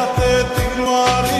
হাতে তীর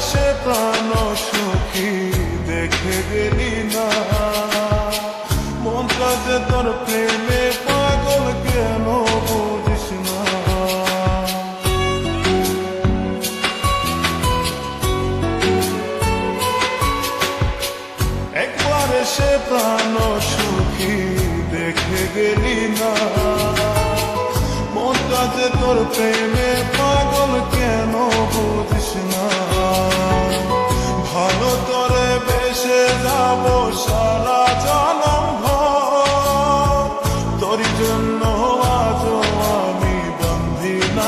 সে প্রাণ সুখী দেখে গেলি না। প্রেমে, পাগল কেন না। একবার সে প্রাণ সুখী দেখে গেলি তোর প্রেমে, পাগল কেন বুঝিস না।